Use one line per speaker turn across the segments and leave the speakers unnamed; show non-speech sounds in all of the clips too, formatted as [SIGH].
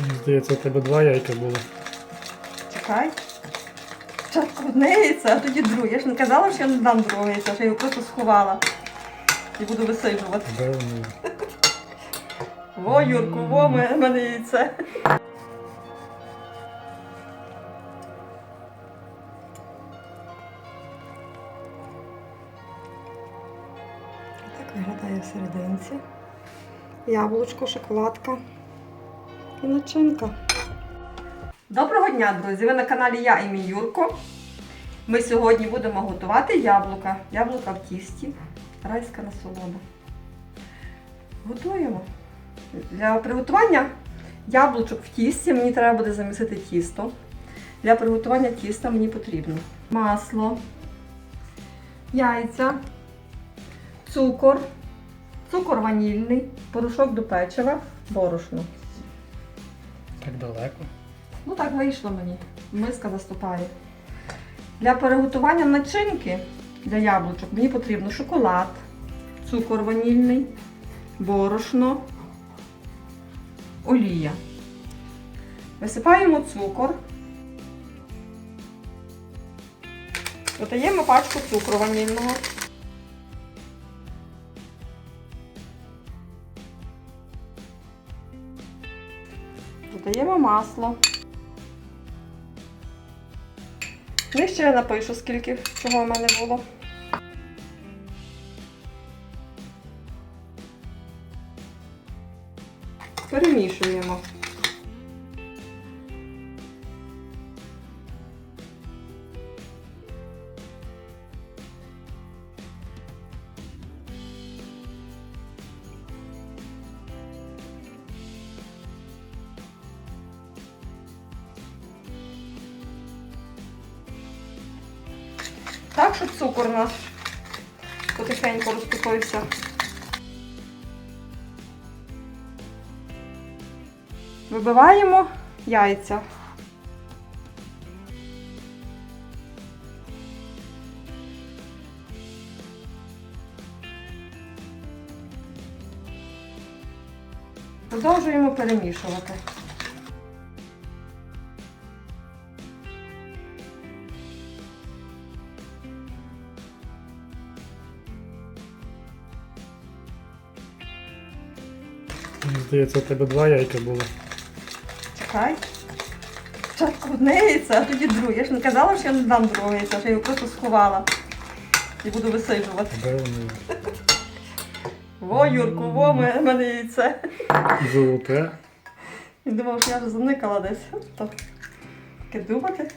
Мені здається, у тебе два яйка було.
Чекай. Спочатку одне яйце, а тоді друге. Я ж не казала, що я не дам другого яйця, що я його просто сховала. І буду висиджувати.
Де вони?
Во, Юрку, во, в мене яйце. Так виглядає всерединці. Яблучко, шоколадка і начинка. Доброго дня, друзі! Ви на каналі Я і мій Юрко. Ми сьогодні будемо готувати яблука. Яблука в тісті. Райська насолода. Готуємо. Для приготування яблучок в тісті мені треба буде замісити тісто. Для приготування тіста мені потрібно масло, яйця, цукор, цукор ванільний, порошок до печива, борошно.
Так далеко.
Ну так вийшло мені. Миска заступає. Для приготування начинки для яблучок мені потрібно шоколад, цукор ванільний, борошно, олія. Висипаємо цукор. Додаємо пачку цукру ванільного. Додаємо масло. Нижче я напишу, скільки чого в мене було. Перемішуємо. Вибиваємо яйця. Продовжуємо перемішувати.
Здається, у тебе два яйка було.
Чекай. Спочатку одне яйце, а тоді друге. Я ж не казала, що я не дам друге яйця, що я його просто сховала. І буду висиджувати. Во, Юрку, во, в мене яйце.
Золоте.
Він думав, що я вже заникала десь. Так таке думати.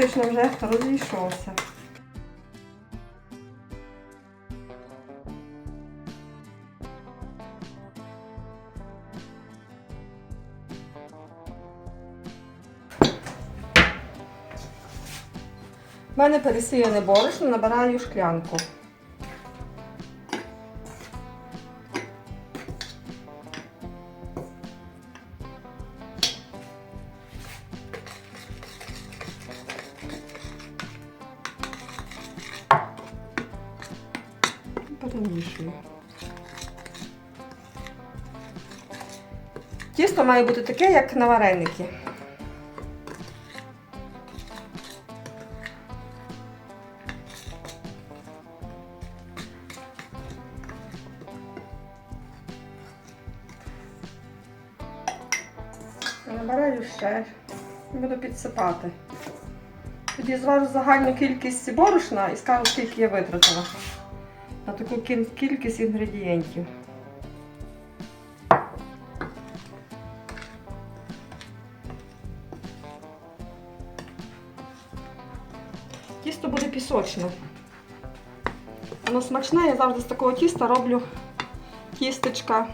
Практично вже розійшовся. У мене пересіяне борошно, набираю шклянку. Тісто має бути таке, як на вареники. Набираю ще буду підсипати. Тоді зважу загальну кількість борошна і скажу, скільки я витратила на таку кількість інгредієнтів. Пісочне. Воно смачне, я завжди з такого тіста роблю тістечка.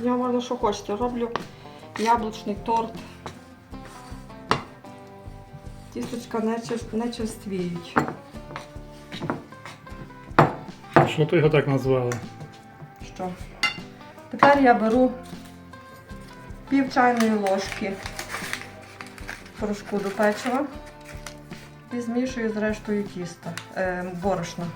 З нього можна що хочете. Роблю яблучний торт. Тісточка не, не черствіють.
Що ти його так назвала?
Що? Тепер я беру пів чайної ложки порошку до печива і змішую з рештою тіста, е, борошна.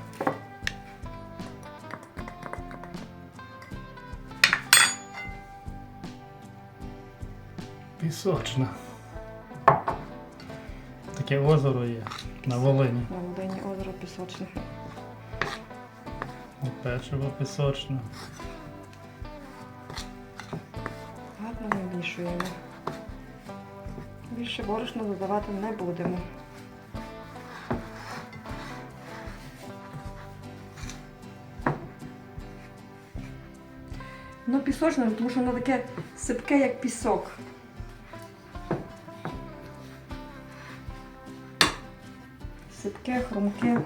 Пісочна. Таке озеро є на Волині.
На Волині озеро пісочне.
І печиво пісочне.
Гарно вимішуємо. Більше борошна додавати не будемо. Пісочне, тому що воно таке сипке, як пісок. Сипке, хрумке.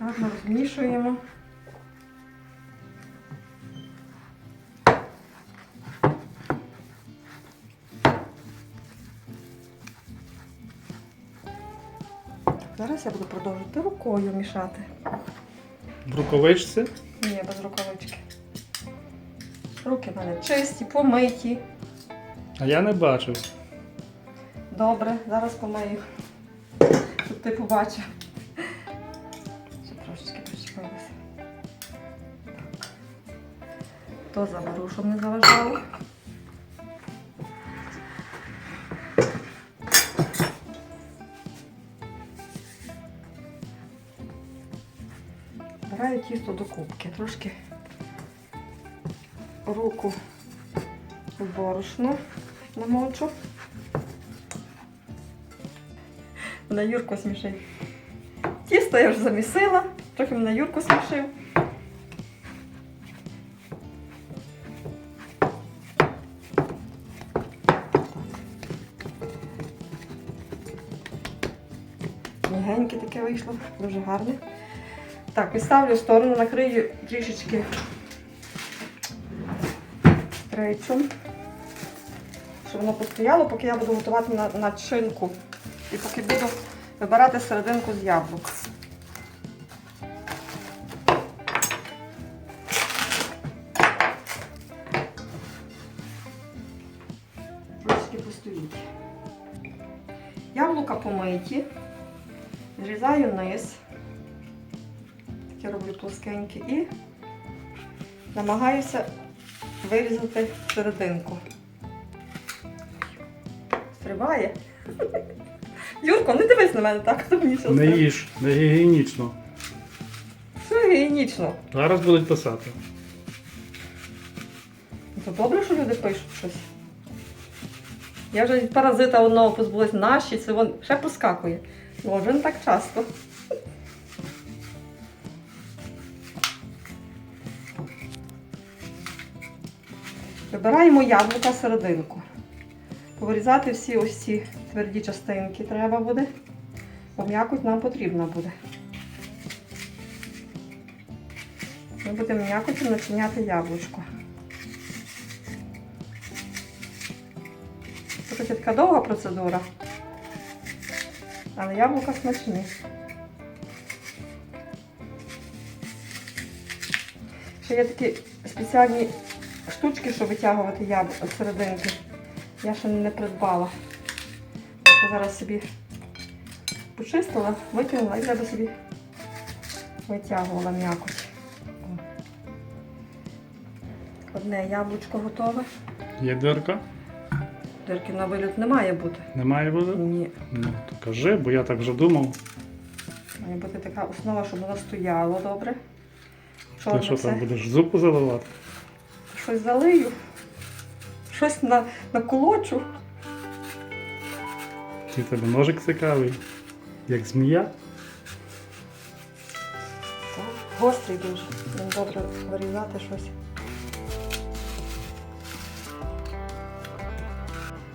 Гарно розмішуємо. Зараз я буду продовжувати рукою мішати.
В рукавичці.
Ні, без рукавички. Руки в мене чисті, помиті.
А я не бачив.
Добре, зараз помию. Щоб ти побачив. Ще трошечки причепилося. То заберу, щоб не заважало. Тісто до кубки. Трошки руку в борошно намочу. На Юрку смішив. Тісто я вже замісила, трохи мене Юрку смішив. Мігеньке таке вийшло, дуже гарне. Так, відставлю сторону, накрию трішечки рейцем, щоб воно постояло, поки я буду готувати на, начинку. І поки буду вибирати серединку з яблук. Трошки постоїть. Яблука помиті. Зрізаю низ. Таке роблю плоскенькі і намагаюся вирізати серединку. Стрибає. Юрко, не дивись на мене так, то мені
Не їж, не гігієнічно.
Все гігієнічно.
Зараз будуть писати.
То добре, що люди пишуть щось. Я вже від паразита одного позбулась наші, це вон ще поскакує. Ну, не так часто. Вибираємо яблука серединку. Повирізати всі ось ці тверді частинки треба буде, бо м'якоть нам потрібна буде. Ми будемо м'якотю начиняти яблучко. Це така довга процедура. Але яблука смачні. Ще є такі спеціальні штучки, щоб витягувати з серединки. Я ще не придбала. Я зараз собі почистила, викинула і треба собі витягувала м'якоть. Одне яблучко готове.
Є дирка?
Дирки на виліт не має бути.
Не має бути?
Ні.
Ну, то кажи, бо я так вже думав.
Має бути така основа, щоб воно стояло добре.
Ти що
все.
там будеш зупу заливати?
Щось залию, щось на, наколочу.
В тебе ножик цікавий? Як змія?
Так, Гострий дуже. Він добре вирізати щось.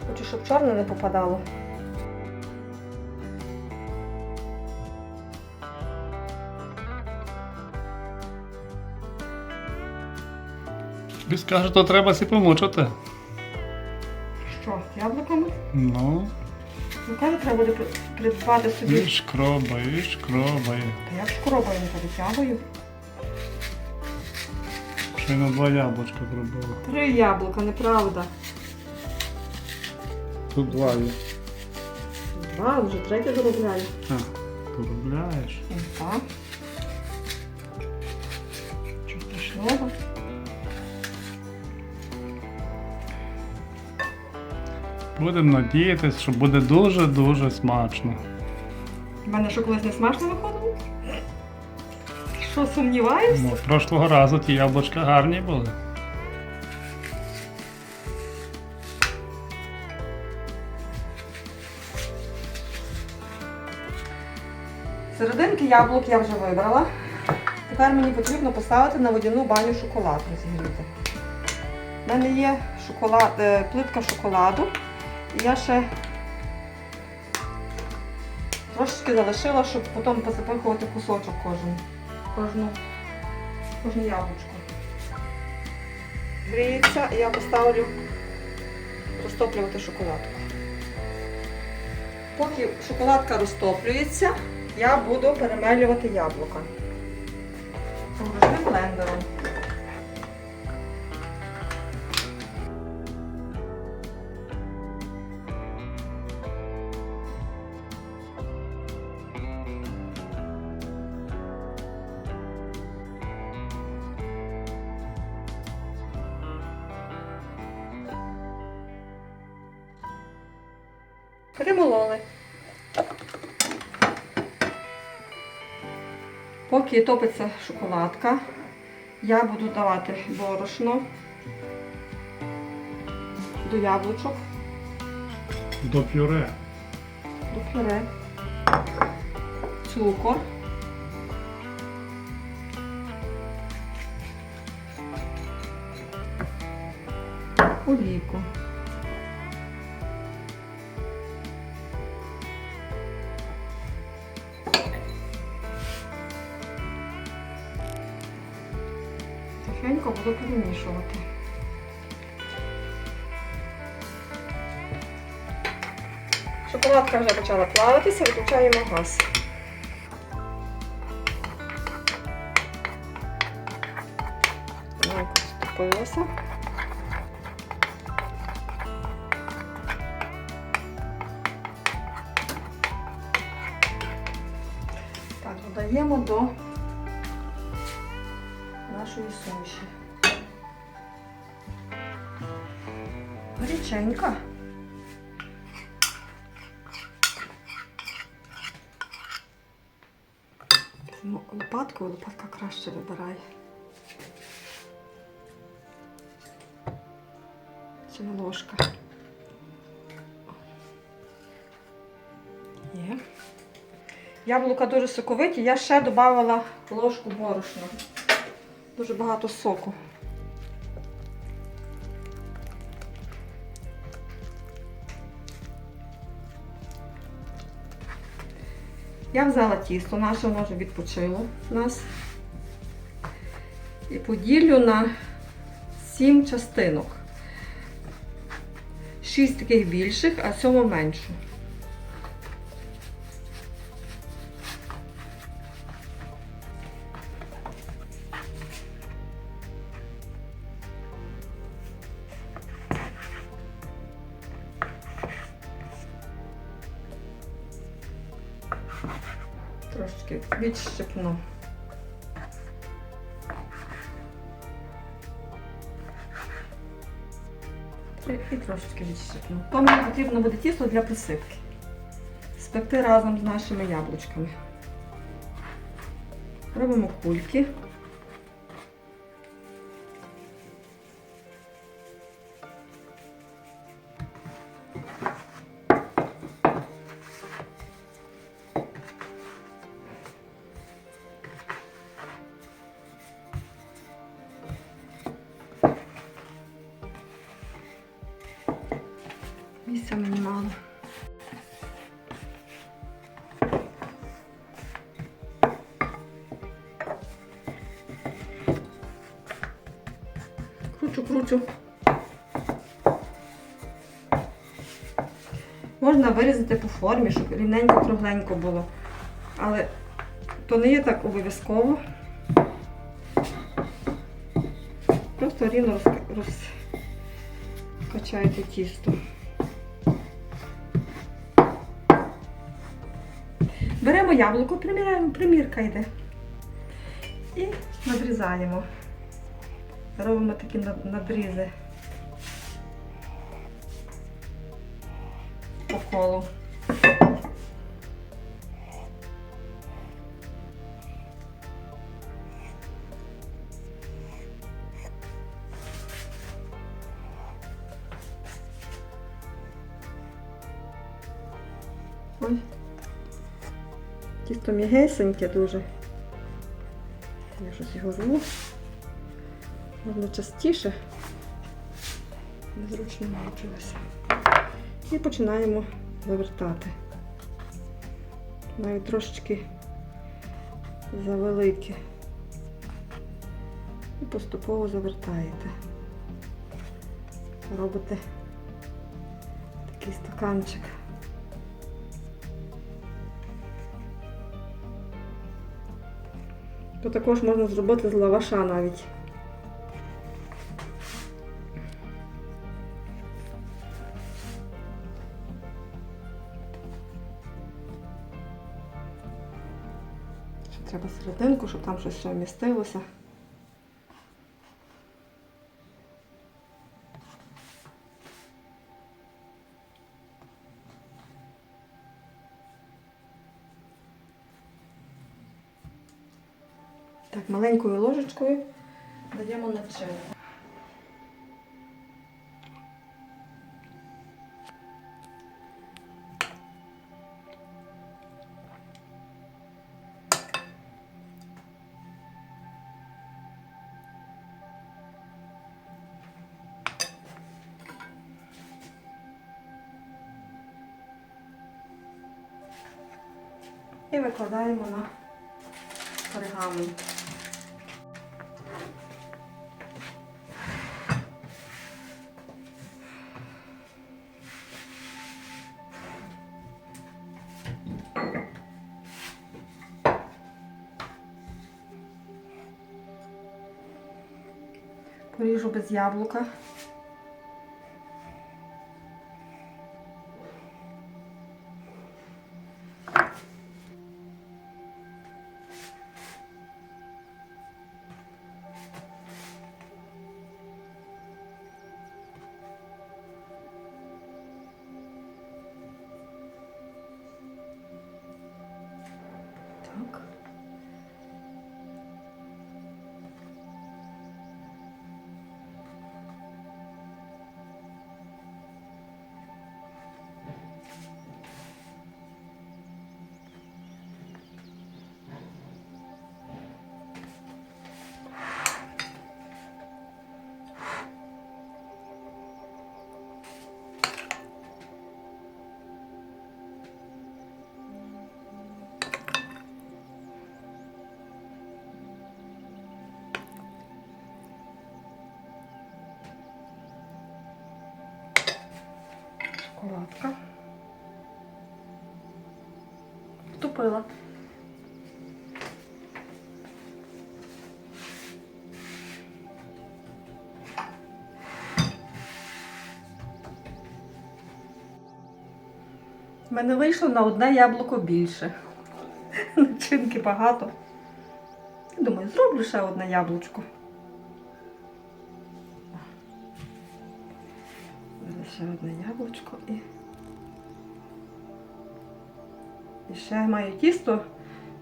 Хочу, щоб чорне не попадало.
Тобі скаже, то треба сі помочити.
Що, яблука яблуками.
Ну,
Ну, каже, треба буде придбати собі.
і шкробай, і шкробай.
Та як шкробаю, не витягую.
Ще й на два яблучка зробила.
Три яблука, неправда.
Тут два є.
Два, вже третє доробляю.
А, доробляєш.
Так. Чого страшного?
Будемо надіятися, що буде дуже-дуже смачно.
У мене що колись не смачно виходило? Що сумніваєшся?
Ну, прошлого разу ті яблучка гарні були.
Серединки яблук я вже вибрала. Тепер мені потрібно поставити на водяну баню шоколад розігріти. У мене є шоколад, е, плитка шоколаду. Я ще трошечки залишила, щоб потім посипихувати кусочок кожен. Кожну, кожну яблучко. Гріється я поставлю розтоплювати шоколадку. Поки шоколадка розтоплюється, я буду перемелювати яблука. Ручним блендером. Перемололи. Поки топиться шоколадка, я буду давати борошно до яблучок,
До пюре.
до пюре, цукор, олійку. Буду перемішувати. Шоколадка вже почала плавитися, виключаємо газ. Так, ступилося. Так, додаємо до Горяченька. Ну, лопатку, лопатка краще вибирає. Чи ложка? Є. Яблука дуже соковиті, я ще додавала ложку борошна. Дуже багато соку. Я взяла тісто, наше воно вже відпочило у нас. І поділю на 7 частинок. 6 таких більших, а 7 меншу. Трошечки відщипну. І трошечки відщипну. То мені потрібно буде тісто для присипки. Спекти разом з нашими яблучками. Робимо кульки. Місця мені мало. Кручу, кручу. Можна вирізати по формі, щоб рівненько кругленько було. Але то не є так обов'язково. Просто рівно роз... розкачайте тісто. Беремо яблуко, приміряємо, примірка йде. І надрізаємо. Робимо такі надрізи по колу. Тісто м'ягесеньке дуже. Я щось його рву. Можна частіше. Незручно навчилася. І починаємо завертати. Навіть трошечки завелике. І поступово завертаєте. Робите такий стаканчик. То також можна зробити з лаваша навіть. Треба серединку, щоб там щось ще вмістилося. І викладаємо на пергамент. Поріжу без яблука. Шоколадка. Втупила. У мене вийшло на одне яблуко більше. Начинки багато. Думаю, зроблю ще одне яблучко. Ще одне яблучко і. І ще маю тісто,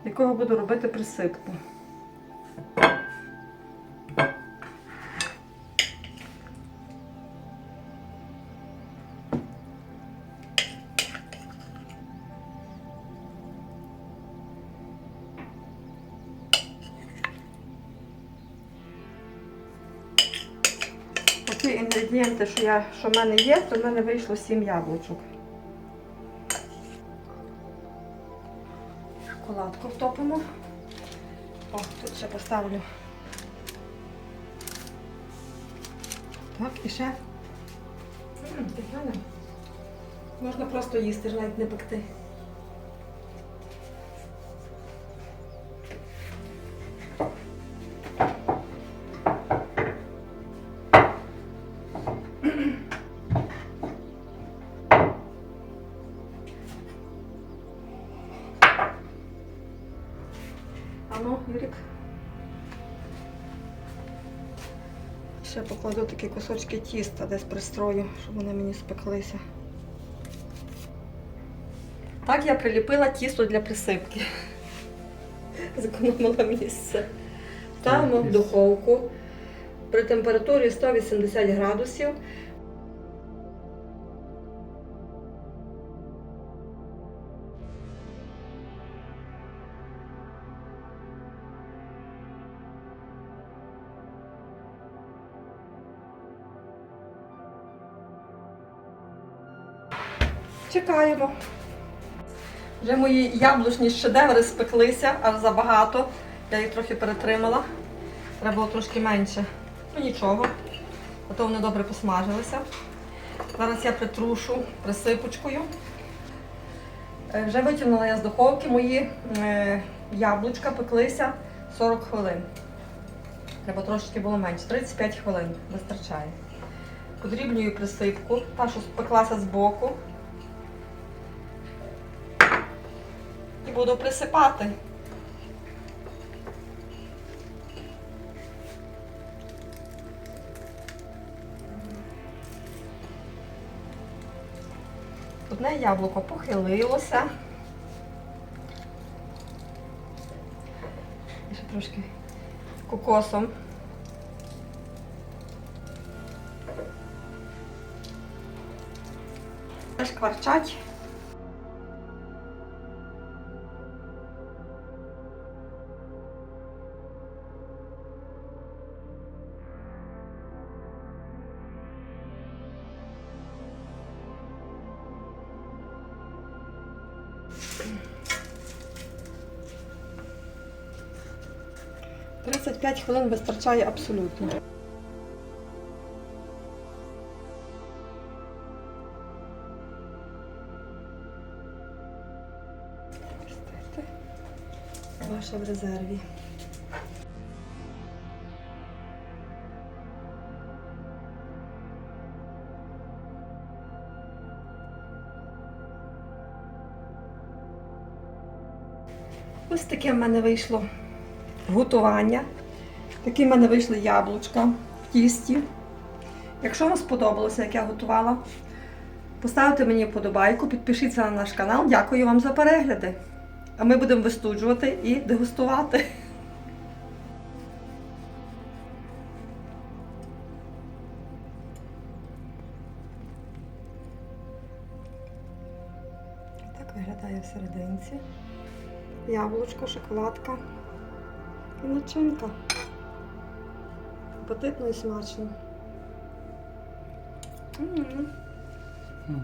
якого буду робити присипку. Інгредієнти, що, я, що в мене є, то в мене вийшло 7 яблучок. Шоколадку втопимо. О, тут ще поставлю. Так, і ще. М. Можна просто їсти, навіть не пекти. Ще покладу такі кусочки тіста десь пристрою, щоб вони мені спеклися. Так я приліпила тісто для присипки. [LAUGHS] Зекономила місце. Ставимо в духовку при температурі 180 градусів. Чекаємо. Вже мої яблучні шедеври спеклися, аж забагато. Я їх трохи перетримала. Треба було трошки менше. Ну нічого. А то вони добре посмажилися. Зараз я притрушу присипочкою. Е, Вже витягнула я з духовки мої е, яблучка пеклися 40 хвилин. Треба трошки було менше. 35 хвилин вистачає. Подрібнюю присипку, та, що спеклася збоку. І буду присипати. Одне яблуко похилилося. Ще трошки кокосом. Теж кварчать. Тридцять п'ять хвилин вистачає абсолютно. Ваша в резерві. Ось таке в мене вийшло готування. Такі в мене вийшли яблучка в тісті. Якщо вам сподобалося, як я готувала, поставте мені вподобайку, підпишіться на наш канал. Дякую вам за перегляди. А ми будемо вистуджувати і дегустувати. Так виглядає всерединці. Яблучко, шоколадка і начинка. Апетитно і смачно. М.
М.